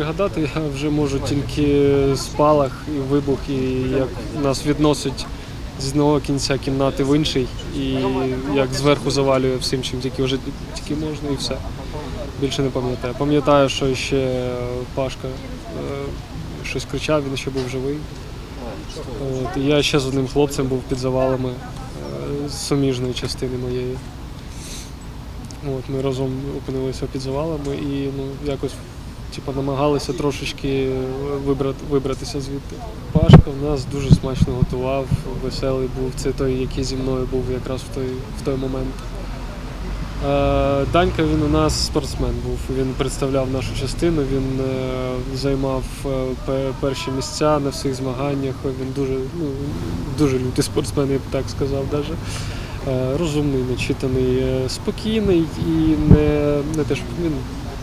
пригадати, я вже можу тільки спалах і вибух, і як нас відносить з одного кінця кімнати в інший, і як зверху завалює всім, чим тільки вже тільки можна, і все. Більше не пам'ятаю. Пам'ятаю, що ще Пашка е, щось кричав, він ще був живий. От, я ще з одним хлопцем був під завалами е, з суміжної частини моєї. От, ми разом опинилися під завалами і ну, якось типу, намагалися трошечки вибрати, вибратися звідти. Пашка в нас дуже смачно готував, веселий був. Це той, який зі мною був якраз в той, в той момент. Е, Данька він у нас спортсмен був. Він представляв нашу частину, він е, займав е, перші місця на всіх змаганнях. Він дуже, ну, дуже лютий спортсмен, я б так сказав. Даже. Розумний, начитаний, спокійний і не, не те, що він,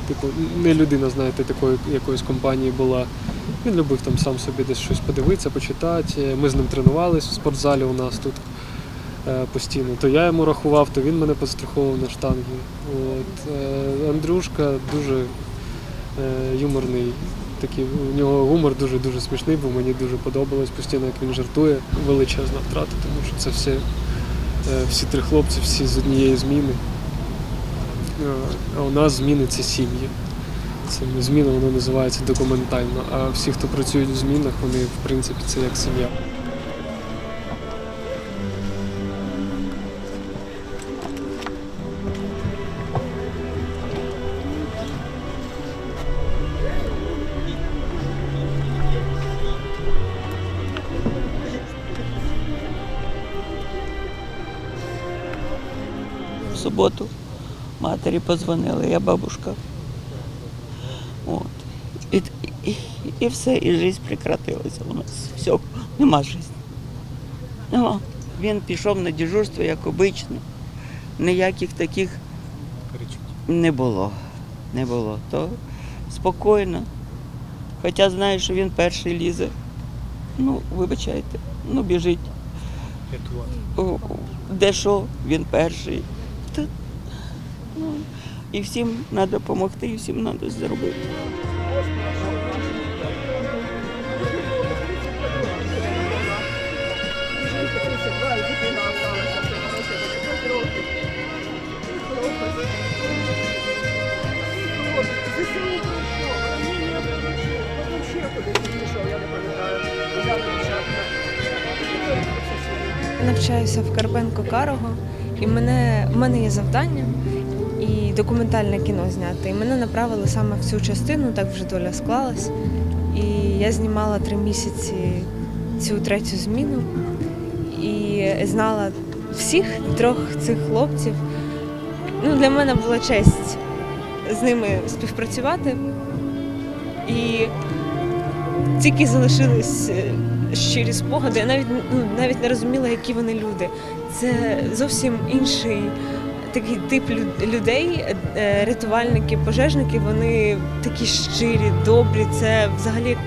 типу, не людина, знаєте, такої якоїсь компанії була. Він любив там сам собі десь щось подивитися, почитати. Ми з ним тренувалися в спортзалі у нас тут е, постійно. То я йому рахував, то він мене підстраховував на штанги. От. е, Андрюшка дуже е, юморний. Такий, у нього гумор дуже-дуже смішний, бо мені дуже подобалось постійно, як він жартує. Величезна втрата, тому що це все, всі три хлопці, всі з однієї зміни. Е, у нас зміни це сім'ї. Це зміна, воно називається документально. А всі, хто працюють в змінах, вони в принципі це як сім'я. в матері позвонили, я бабушка. От. І, і, і все, і життя прекратилася у нас. Все, нема життя. Нема. Він пішов на дежурство, як обично. Ніяких таких не було. Не було. То спокійно. Хоча знаю, що він перший лізе. Ну, вибачайте, ну біжить. Де що, він перший. Ну, і всім треба допомогти, і всім треба зробити. Навчаюся в Карпенко Карого, і мене, в мене є завдання документальне кіно зняти. І мене направили саме в цю частину, так вже доля склалась. І я знімала три місяці цю третю зміну і знала всіх трьох цих хлопців. Ну, для мене була честь з ними співпрацювати. І тільки залишились е, щирі спогади. Я навіть ну, навіть не розуміла, які вони люди. Це зовсім інший такий тип людей, е, рятувальники, пожежники. Вони такі щирі, добрі. Це взагалі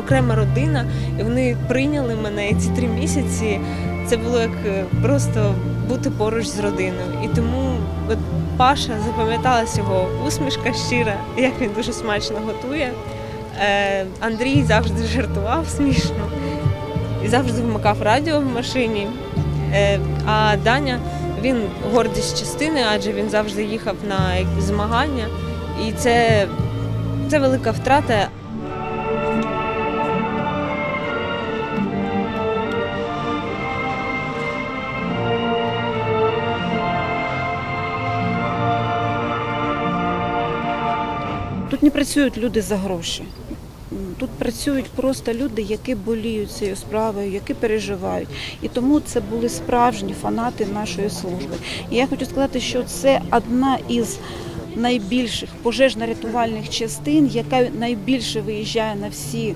окрема родина. І вони прийняли мене. І ці три місяці це було як е, просто бути поруч з родиною. І тому от Паша запам'яталась його усмішка щира, як він дуже смачно готує. Е, Андрій завжди жартував смішно і завжди вмикав радіо в машині. А Даня він гордість частини, адже він завжди їхав на змагання. І це, це велика втрата. Тут не працюють люди за гроші. Тут працюють просто люди, які боліють цією справою, які переживають. І тому це були справжні фанати нашої служби. І я хочу сказати, що це одна із найбільших пожежно-рятувальних частин, яка найбільше виїжджає на всі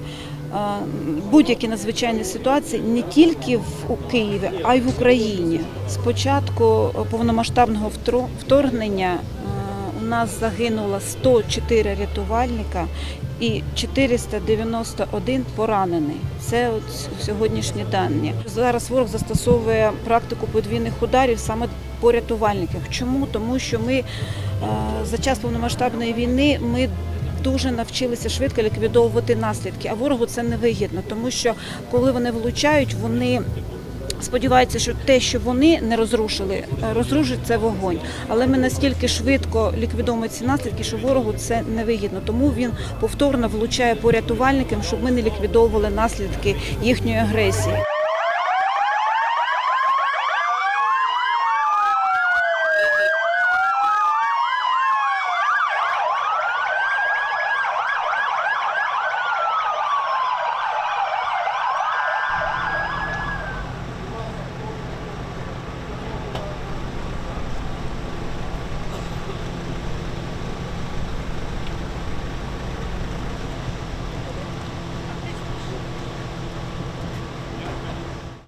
будь-які надзвичайні ситуації не тільки в Києві, а й в Україні. З початку повномасштабного вторгнення нас загинуло 104 рятувальника і 491 поранений. Це от сьогоднішні дані. Зараз ворог застосовує практику подвійних ударів саме по рятувальниках. Чому? Тому що ми е, за час повномасштабної війни ми дуже навчилися швидко ліквідовувати наслідки. А ворогу це не вигідно, тому що коли вони влучають, вони. Сподіваються, що те, що вони не розрушили, розрушить це вогонь. Але ми настільки швидко ліквідуємо ці наслідки, що ворогу це не вигідно. Тому він повторно влучає по рятувальникам, щоб ми не ліквідовували наслідки їхньої агресії.